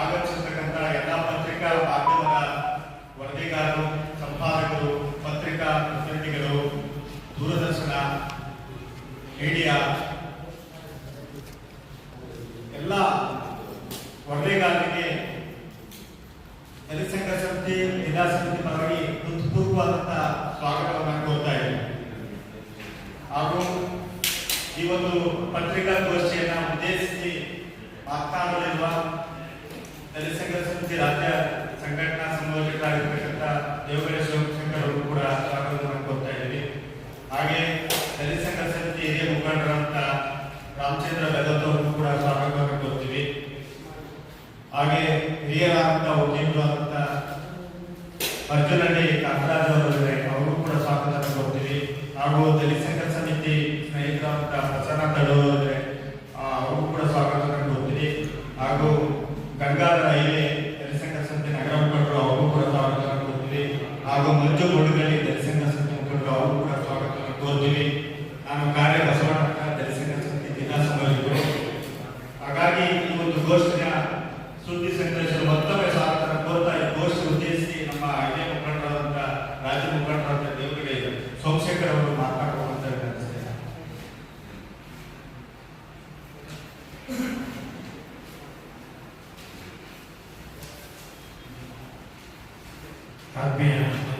ಆಗಮಿಸಿರ್ತಕ್ಕಂಥ ಎಲ್ಲ ಪತ್ರಿಕಾ ಮಾಧ್ಯಮದ ವರದಿಗಾರರು, ಸಂಪಾದಕರು, ಪತ್ರಿಕಾ ಪ್ರತಿನಿಧಿಗಳು, ದೂರದರ್ಶನ, ಮೀಡಿಯಾ, ಎಲ್ಲ ವರದಿಗಾರರಿಗೆ ಜನಸಂಘ ಸಮಿತಿ, ಜಿಲ್ಲಾ ಸಮಿತಿ ಪರವಾಗಿ ಹೃತ್ಪೂರ್ವವಾದಂತಹ ಸ್ವಾಗತವನ್ನು ಕೋರ್ತಾ ಇದ್ದೀನಿ. ಹಾಗೂ ಈ ಒಂದು ಪತ್ರಿಕಾ आमचे राज्य संघटना समाजोचित कार्यकर्ता देवगडे Amen.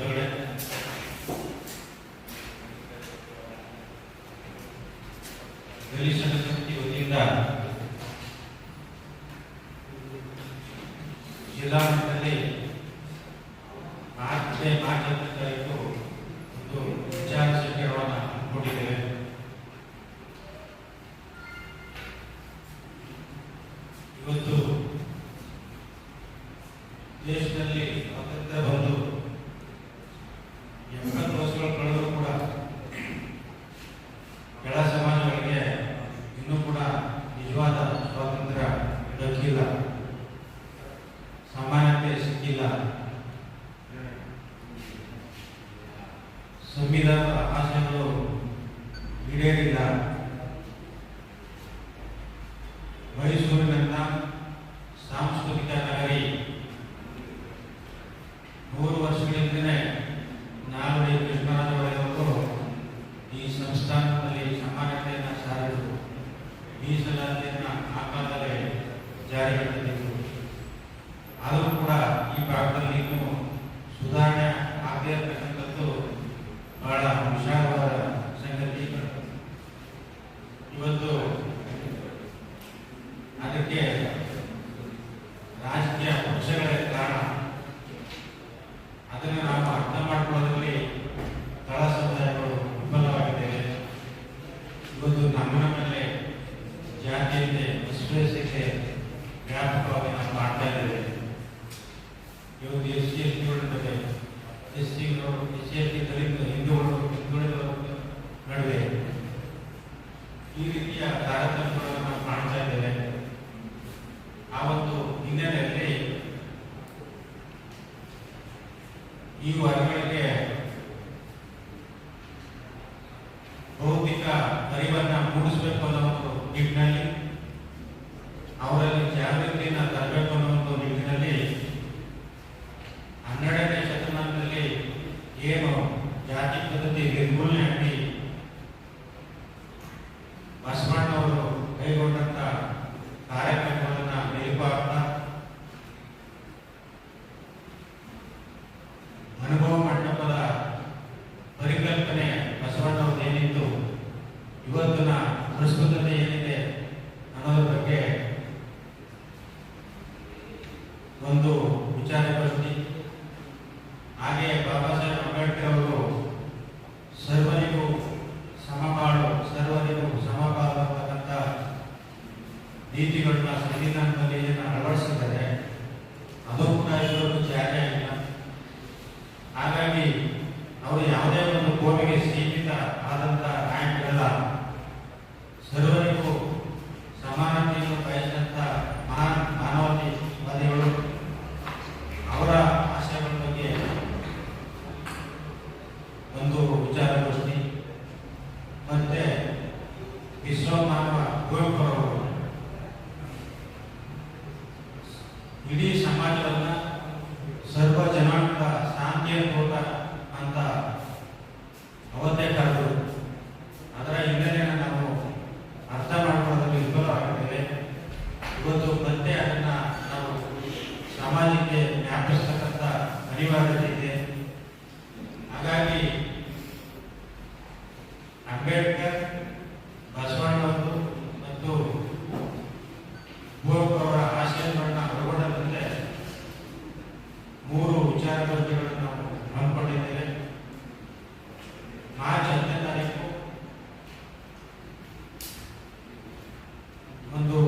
ಬಹಳ ವಿಶಾಲವಾದ ಸಂಗತಿ ಇವತ್ತು ಅದಕ್ಕೆ ರಾಜಕೀಯ ಪಕ್ಷಗಳೇ ಕಾರಣ ಅದನ್ನು ನಾವು ಅರ್ಥ ಮಾಡಿಕೊಳ್ಳೋದ್ರಲ್ಲಿ ತಳ ಸಮುದಾಯಗಳು ವಿಫಲವಾಗಿದ್ದೇವೆ. ಇವತ್ತು ನಮ್ಮ ಮೇಲೆ ಜಾತಿಯಲ್ಲಿ ವಿಶ್ವೇಸಕ್ಕೆ ವ್ಯಾಪಕವಾಗಿ ನಾವು ಮಾಡ್ತಾ ಇದ್ದೇವೆ. ಇವತ್ತು ಎಸ್ ಸಿ ಎಸ್ ಟಿಗಳ ಬಗ್ಗೆ इसी सी और एस के गरीब हिंदू लोग ಏನು ಜಾತಿ, ಪದ್ಧತಿ, ನಿರ್ಮೂಲನೆ ಆಗಿ ಬಸವಣ್ಣವರು ಕೈಗೊಂಡಂತ ಕಾರ್ಯಕ್ರಮಗಳನ್ನ ಮೇಲ್ಪಾರ್ತಾ ಅನುಭವ ಮಂಟಪದ ಪರಿಕಲ್ಪನೆ ಬಸವಣ್ಣವ್ರದ್ದು ಏನಿತ್ತು ಇವತ್ತಿನ ಪ್ರಸ್ತುತತೆ ಏನಿದೆ नीति संविधान में ಅಂಬೇಡ್ಕರ್ ಬಸವಣ್ಣವರು ಮತ್ತು ಅವರ ಆಶಯಗಳನ್ನ ಹೊರಗೊಂಡಂತೆ ಮೂರು ವಿಚಾರ ಬದ್ಧಗಳನ್ನು ನಾವು ಹಮ್ಮಿಕೊಂಡಿದ್ದೇವೆ. ಮಾರ್ಚ್ ಹತ್ತನೇ ತಾರೀಕು ಒಂದು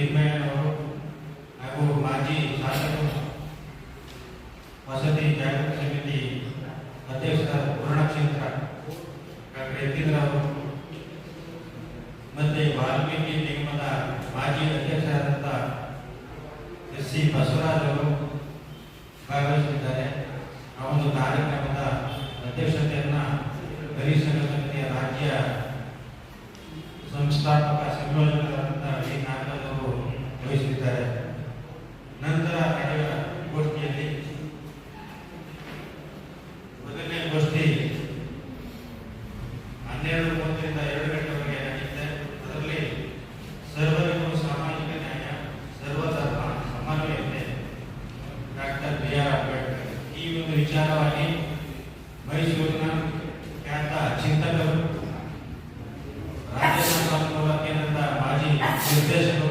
ದಿಗ್ಗಜ್ಜರು ಹಾಗೂ ಮಾಜಿ ಶಾಸಕರು ವಸತಿ ಜಾಗೃತಿ ಸಮಿತಿ ಅಧ್ಯಕ್ಷ ಪೂರ್ಣ ಕ್ಷೇತ್ರ ಡಾಕ್ಟರ್ ಎತ್ತಿದ್ರವರು Igreja do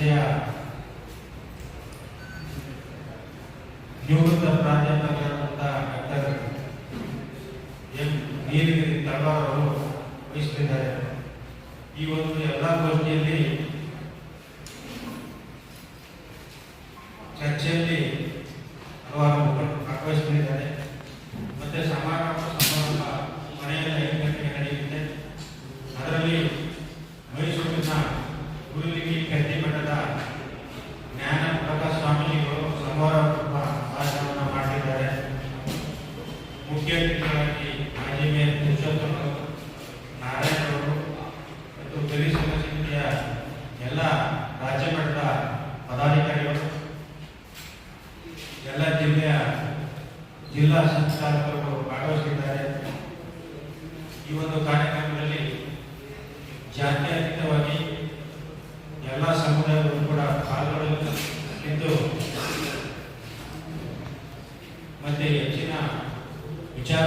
ಸಂಸ್ಥೆಯ ನಿವೃತ್ತ ಪ್ರಾಧ್ಯಾಪಕರಾದಂಥ ಡಾಕ್ಟರ್ ಎಂ ನೀಲಗಿರಿ ತಳವಾರ್ ಅವರು ಈ ಒಂದು ಎಲ್ಲ ಗೋಷ್ಠಿಯಲ್ಲಿ ಚರ್ಚೆಯಲ್ಲಿ ಹಲವಾರು ಇದ್ದಾರೆ ಜಾತ್ಯತೀತವಾಗಿ ಎಲ್ಲ ಸಮುದಾಯಗಳು ಕೂಡ ಪಾಲ್ಗೊಳ್ಳಲಿದ್ದು ಮತ್ತೆ ಹೆಚ್ಚಿನ ವಿಚಾರ